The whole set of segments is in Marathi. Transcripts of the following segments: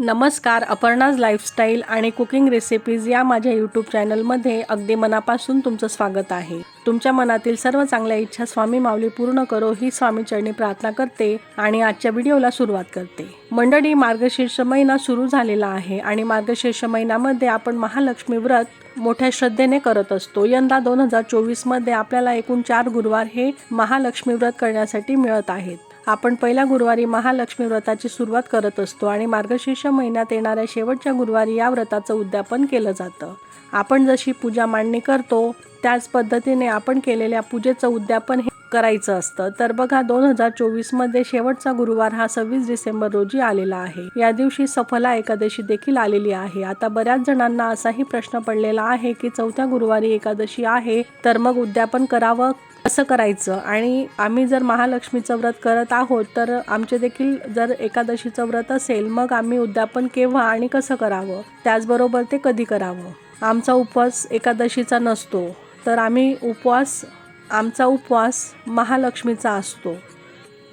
नमस्कार अपर्णाज लाईफस्टाईल आणि कुकिंग रेसिपीज या माझ्या यूट्यूब चॅनलमध्ये अगदी मनापासून तुमचं स्वागत आहे. तुमच्या मनातील सर्व चांगल्या इच्छा स्वामी माऊली पूर्ण करो ही स्वामी चरणी प्रार्थना करते आणि आजच्या व्हिडिओला सुरुवात करते. मंडळी मार्गशीर्ष महिना सुरू झालेला आहे आणि मार्गशीर्ष महिन्यामध्ये आपण महालक्ष्मी व्रत मोठ्या श्रद्धेने करत असतो. यंदा दोन हजार चोवीसमध्ये आपल्याला एकूण चार गुरुवार हे महालक्ष्मी व्रत करण्यासाठी मिळत आहेत. आपण पहिल्या गुरुवारी महालक्ष्मी व्रताची सुरुवात करत असतो आणि मार्गशीर्ष महिन्यात येणाऱ्या शेवटच्या गुरुवारी या व्रताचं उद्यापन केलं जातं. आपण जशी पूजा मांडणी करतो त्याच पद्धतीने आपण केलेल्या पूजेचं उद्यापन हे करायचं असतं. तर बघा दोन हजार चोवीसमध्ये शेवटचा गुरुवार हा सव्वीस डिसेंबर रोजी आलेला आहे. या दिवशी सफला एकादशी देखील आलेली आहे. आता बऱ्याच जणांना असाही प्रश्न पडलेला आहे की चौथ्या गुरुवारी एकादशी आहे तर मग उद्यापन करावं? असं करायचं. आणि आम्ही जर महालक्ष्मीचं व्रत करत आहोत तर आमचे देखील जर एकादशीचं व्रत असेल मग आम्ही उद्यापन केव्हा आणि कसं करावं? त्याचबरोबर ते कधी करावं? आमचा उपवास एकादशीचा नसतो. तर आम्ही उपवास आमचा उपवास महालक्ष्मीचा असतो.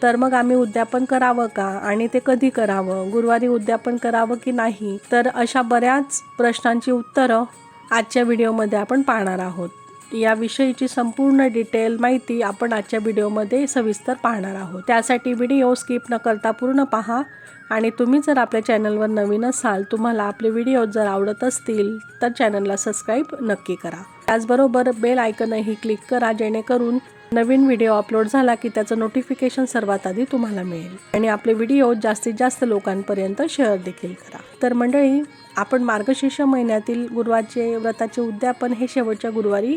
तर मग आम्ही उद्यापन करावं का? आणि ते कधी करावं? गुरुवारी उद्यापन करावं की नाही? तर अशा बऱ्याच प्रश्नांची उत्तरं आजच्या व्हिडिओमध्ये आपण पाहणार आहोत. याविषयीची संपूर्ण डिटेल माहिती आपण आजच्या व्हिडिओमध्ये सविस्तर पाहणार आहोत. त्यासाठी व्हिडिओ स्किप न करता पूर्ण पहा. आणि तुम्ही जर आपल्या चॅनलवर नवीन असाल तुम्हाला आपले व्हिडिओ जर आवडत असतील तर चॅनलला सबस्क्राईब नक्की करा. त्याचबरोबर बेल आयकनही क्लिक करा जेणेकरून नवीन व्हिडिओ अपलोड झाला की त्याचं नोटिफिकेशन सर्वात आधी तुम्हाला मिळेल. आणि आपले व्हिडिओ जास्तीत जास्त लोकांपर्यंत शेअर देखील करा. तर मंडळी आपण मार्गशीर्ष महिन्यातील गुरुवारचे व्रताचे उद्यापन हे शेवटच्या गुरुवारी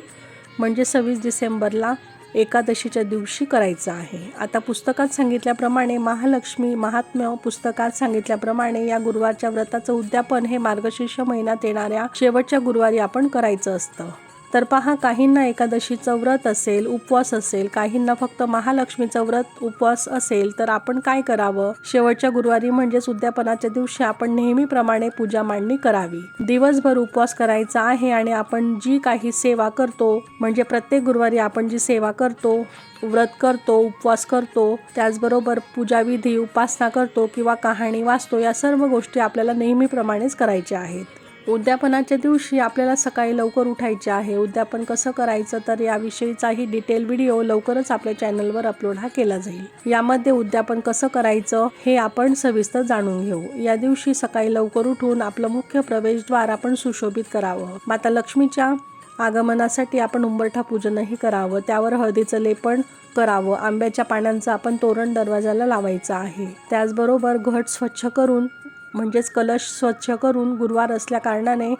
म्हणजे सव्वीस डिसेंबरला एकादशीच्या दिवशी करायचं आहे. आता पुस्तकात सांगितल्याप्रमाणे महालक्ष्मी महात्म्य पुस्तकात सांगितल्याप्रमाणे या गुरुवारच्या व्रताचं उद्यापन हे मार्गशीर्ष महिन्यात येणाऱ्या शेवटच्या गुरुवारी आपण करायचं असतं. तर पहा काहींना एकादशीचं व्रत असेल उपवास असेल काहींना फक्त महालक्ष्मीचं व्रत उपवास असेल तर आपण काय करावं? शेवटच्या गुरुवारी म्हणजेच उद्यापनाच्या दिवशी आपण नेहमीप्रमाणे पूजा मांडणी करावी. दिवसभर उपवास करायचा आहे आणि आपण जी काही सेवा करतो म्हणजे प्रत्येक गुरुवारी आपण जी सेवा करतो व्रत करतो उपवास करतो त्याचबरोबर पूजाविधी उपासना करतो किंवा कहाणी वाचतो या सर्व गोष्टी आपल्याला नेहमीप्रमाणेच करायच्या आहेत. उद्यापनाच्या दिवशी आपल्याला सकाळी लवकर उठायचे आहे. उद्यापन कसं करायचं? तर याविषयीचाही डिटेल व्हिडिओ लवकरच आपल्या चॅनलवर अपलोड हा केला जाईल. यामध्ये उद्यापन कसं करायचं हे आपण सविस्तर जाणून घेऊ. या दिवशी सकाळी लवकर उठून आपलं मुख्य प्रवेशद्वार आपण सुशोभित करावं. माता लक्ष्मीच्या आगमनासाठी आपण उंबरठा पूजनही करावं. त्यावर हळदीचं लेपण करावं. आंब्याच्या पानांचं आपण तोरण दरवाजाला लावायचं आहे. त्याचबरोबर घट स्वच्छ करून म्हणजेच कलश स्वच्छ करून गुरुवार असल्याकारणाने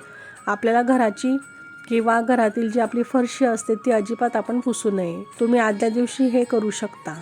आपल्याला घराची किंवा घरातील जी आपली फरशी असते ती अजिबात आपण पुसू नये. तुम्ही आदल्या दिवशी हे करू शकता.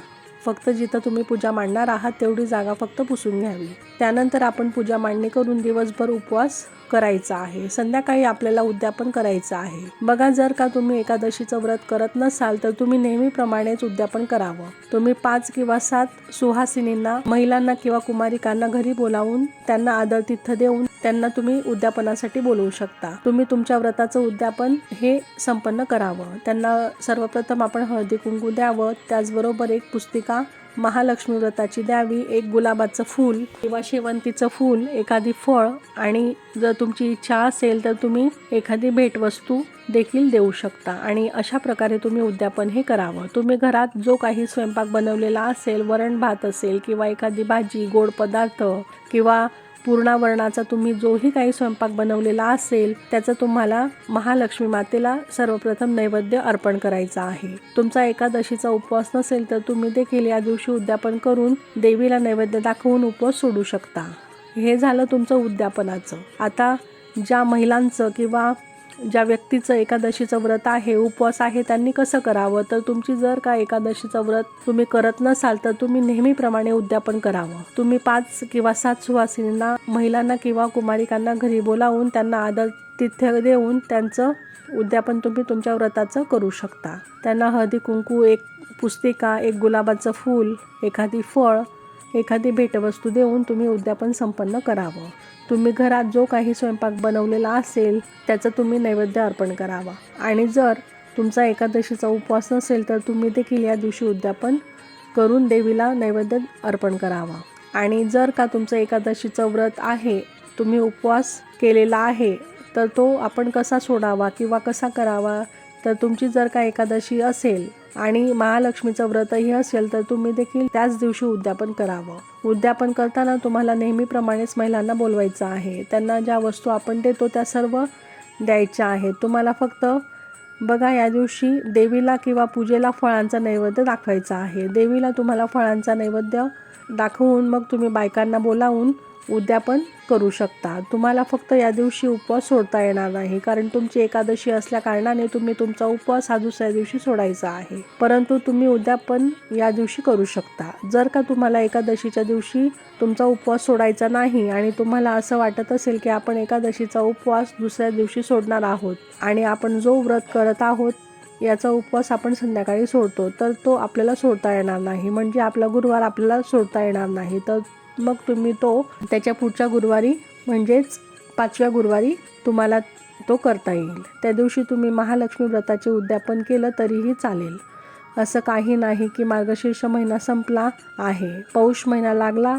फक्त जिथं तुम्ही पूजा मांडणार आहात तेवढी जागा फक्त पुसून घ्यावी. त्यानंतर आपण पूजा मांडणी करून दिवसभर उपवास करायचा आहे. संध्याकाळी आपल्याला उद्यापन करायचं आहे. बघा जर का तुम्ही एकादशीचं व्रत करत नसाल तर तुम्ही नेहमीप्रमाणेच उद्यापन करावं. तुम्ही पाच किंवा सात सुहासिनींना महिलांना किंवा कुमारिकांना घरी बोलावून त्यांना आदरतिथ्य देऊन त्यांना तुम्ही उद्यापनासाठी बोलवू शकता. तुम्ही तुमच्या व्रताचं उद्यापन हे संपन्न करावं. त्यांना सर्वप्रथम आपण हळदी कुंकू द्यावं. त्याचबरोबर एक पुस्तिका महालक्ष्मी व्रताची द्यावी. एक गुलाबाचं फूल किंवा शेवंतीचं फूल एखादी फळ. आणि जर तुमची इच्छा असेल तर तुम्ही एखादी भेटवस्तू देखील देऊ शकता. आणि अशा प्रकारे तुम्ही उद्यापन हे करावं. तुम्ही घरात जो काही स्वयंपाक बनवलेला असेल वरण भात असेल किंवा एखादी भाजी गोड पदार्थ किंवा पूर्णावरणाचा तुम्ही जोही काही स्वयंपाक बनवलेला असेल त्याचं तुम्हाला महालक्ष्मी मातेला सर्वप्रथम नैवेद्य अर्पण करायचा आहे. तुमचा एकादशीचा उपवास नसेल तर तुम्ही देखील या दिवशी उद्यापन करून देवीला नैवेद्य दाखवून उपवास सोडू शकता. हे झालं तुमचं उद्यापनाचं. आता ज्या महिलांचं किंवा ज्या व्यक्तीचं एकादशीचं व्रत आहे उपवास आहे त्यांनी कसं करावं? तर तुमची जर का एकादशीचं व्रत तुम्ही करत नसाल तर तुम्ही नेहमीप्रमाणे उद्यापन करावं. तुम्ही पाच किंवा सात सुवासिनींना महिलांना किंवा कुमारिकांना घरी बोलावून त्यांना आदर तिथ्य देऊन त्यांचं उद्यापन तुम्ही तुमच्या व्रताचं करू शकता. त्यांना हळदी कुंकू एक पुस्तिका एक गुलाबाचं फूल एखादी फळ एखादी भेटवस्तू देऊन तुम्ही उद्यापन संपन्न करावं. तुम्ही घरात जो काही स्वयंपाक बनवलेला असेल त्याचं तुम्ही नैवेद्य अर्पण करावा. आणि जर तुमचा एकादशीचा उपवास नसेल तर तुम्ही देखील या दिवशी उद्यापन करून देवीला नैवेद्य अर्पण करावा. आणि जर का तुमचं एकादशीचं व्रत आहे तुम्ही उपवास केलेला आहे तर तो आपण कसा सोडावा किंवा कसा करावा तर तुमची जर का एकादशी असेल आणि महालक्ष्मीचं व्रतही असेल तर तुम्ही देखील त्याच दिवशी उद्यापन करावं. उद्यापन करताना तुम्हाला नेहमीप्रमाणेच महिलांना बोलवायचं आहे. त्यांना ज्या वस्तू आपण देतो त्या सर्व द्यायच्या आहेत. तुम्हाला फक्त बघा या दिवशी देवीला किंवा पूजेला फळांचा नैवेद्य दाखवायचा आहे. देवीला तुम्हाला फळांचा नैवेद्य दाखवून मग तुम्ही बायकांना बोलावून उद्यापन करू शकता. तुम्हाला फक्त या दिवशी उपवास सोडता येणार नाही. कारण तुमची एकादशी असल्या कारणाने तुम्ही तुमचा उपवास हा दुसऱ्या दिवशी सोडायचा आहे. परंतु तुम्ही उद्यापन या दिवशी करू शकता. जर का तुम्हाला एकादशीच्या दिवशी तुमचा उपवास सोडायचा नाही आणि तुम्हाला असं वाटत असेल की आपण एकादशीचा उपवास दुसऱ्या दिवशी सोडणार आहोत आणि आपण जो व्रत करत आहोत याचा उपवास आपण संध्याकाळी सोडतो तर तो आपल्याला सोडता येणार नाही. म्हणजे आपला गुरुवार आपल्याला सोडता येणार नाही. तर मग तुम्ही तो त्याच्या पुढच्या गुरुवारी म्हणजेच पाचव्या गुरुवारी तुम्हाला तो करता येईल. त्या दिवशी तुम्ही महालक्ष्मी व्रताचे उद्यापन केलं तरीही चालेल. असं काही नाही की मार्गशीर्ष महिना संपला आहे. पौष महिना लागला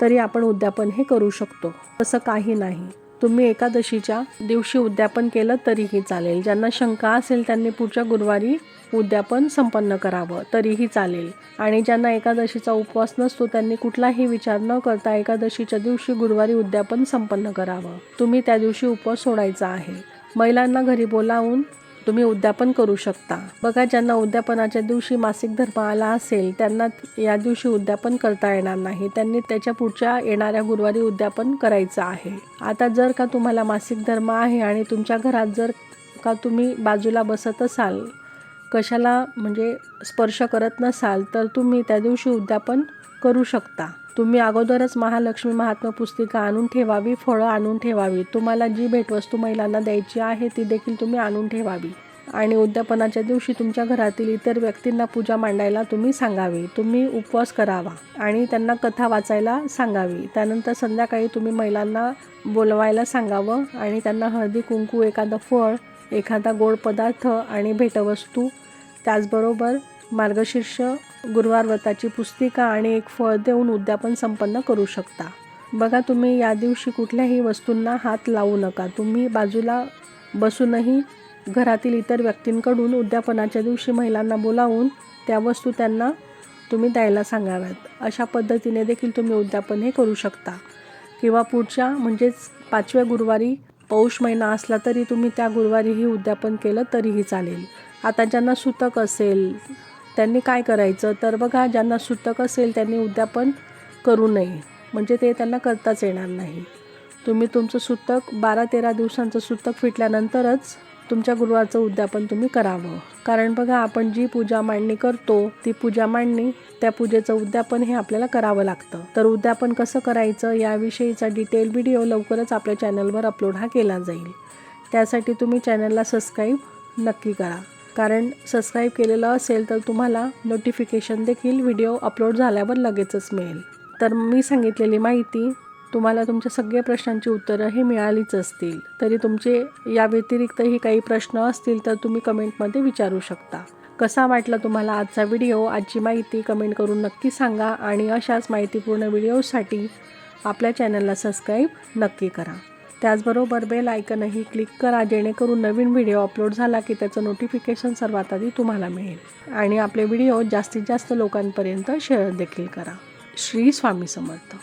तरी आपण उद्यापन हे करू शकतो. तसं काही नाही. तुम्ही एकादशीच्या दिवशी उद्यापन केलं तरीही चालेल. ज्यांना शंका असेल त्यांनी पुढच्या गुरुवारी उद्यापन संपन्न करावं तरीही चालेल. आणि ज्यांना एकादशीचा उपवास नसतो त्यांनी कुठलाही विचार न करता एकादशीच्या दिवशी गुरुवारी उद्यापन संपन्न करावं. तुम्ही त्या दिवशी उपवास सोडायचा आहे. महिलांना घरी बोलावून तुम्ही उद्यापन करू शकता. बघा ज्यांना उद्यापनाच्या दिवशी मासिक धर्म आला असेल त्यांना या दिवशी उद्यापन करता येणार नाही. त्यांनी त्याच्या पुढच्या येणाऱ्या गुरुवारी उद्यापन करायचं आहे. आता जर का तुम्हाला मासिक धर्म आहे आणि तुमच्या घरात जर का तुम्ही बाजूला बसत असाल कशाला म्हणजे स्पर्श करत नसाल तर तुम्ही त्या दिवशी उद्यापन करू शकता. तुम्ही अगोदरच महालक्ष्मी महात्मा पुस्तिका आणून ठेवावी फळं आणून ठेवावी. तुम्हाला जी भेटवस्तू महिलांना द्यायची आहे ती देखील तुम्ही आणून ठेवावी. आणि उद्यापनाच्या दिवशी तुमच्या घरातील इतर व्यक्तींना पूजा मांडायला तुम्ही सांगावी. तुम्ही उपवास करावा आणि त्यांना कथा वाचायला सांगावी. त्यानंतर संध्याकाळी तुम्ही महिलांना बोलवायला सांगावं आणि त्यांना हळदी कुंकू एखादं फळ एखादा गोड पदार्थ आणि भेटवस्तू. त्याचबरोबर मार्गशीर्ष गुरुवार व्रताची पुस्तिका आणि एक फळ देऊन उद्यापन संपन्न करू शकता. बघा तुम्ही या दिवशी कुठल्याही वस्तूंना हात लावू नका. तुम्ही बाजूला बसूनही घरातील इतर व्यक्तींकडून उद्यापनाच्या दिवशी महिलांना बोलावून त्या वस्तू त्यांना तुम्ही द्यायला सांगाव्यात. अशा पद्धतीने देखील तुम्ही उद्यापन हे करू शकता. किंवा पुढच्या म्हणजेच पाचव्या गुरुवारी पौष महिना असला तरी तुम्ही त्या गुरुवारीही उद्यापन केलं तरीही चालेल. आता ज्यांना सुतक असेल त्यांनी काय करायचं? तर बघा ज्यांना सुतक असेल त्यांनी उद्यापन करू नये. म्हणजे ते त्यांना करताच येणार नाही. तुम्ही तुमचं सुतक बारा तेरा दिवसांचं सुतक फिटल्यानंतरच तुमच्या गुरुवारचं उद्यापन तुम्ही करावं. कारण बघा आपण जी पूजा मांडणी करतो ती पूजा मांडणी त्या पूजेचं उद्यापन हे आपल्याला करावं लागतं. तर उद्यापन कसं करायचं? याविषयीचा डिटेल व्हिडिओ लवकरच आपल्या चॅनलवर अपलोड हा केला जाईल. त्यासाठी तुम्ही चॅनलला सबस्क्राईब नक्की करा. कारण सबस्क्राईब केलेलं असेल तर तुम्हाला नोटिफिकेशन देखील व्हिडिओ अपलोड झाल्यावर लगेचच मिळेल. तर मी सांगितलेली माहिती तुम्हाला तुमच्या सगळ्या प्रश्नांची उत्तरं ही मिळालीच असतील. तरी तुमचे या व्यतिरिक्तही काही प्रश्न असतील तर तुम्ही कमेंटमध्ये विचारू शकता. कसा वाटला तुम्हाला आजचा व्हिडिओ आजची माहिती कमेंट करून नक्की सांगा आणि अशाच माहितीपूर्ण व्हिडिओसाठी आपल्या चॅनलला सबस्क्राईब नक्की करा. त्याचबरोबर बेल आयकनही क्लिक करा जेणेकरून नवीन व्हिडिओ अपलोड झाला की त्याचं नोटिफिकेशन सर्वात आधी तुम्हाला मिळेल. आणि आपले व्हिडिओ जास्तीत जास्त लोकांपर्यंत शेअर देखील करा. श्री स्वामी समर्थ.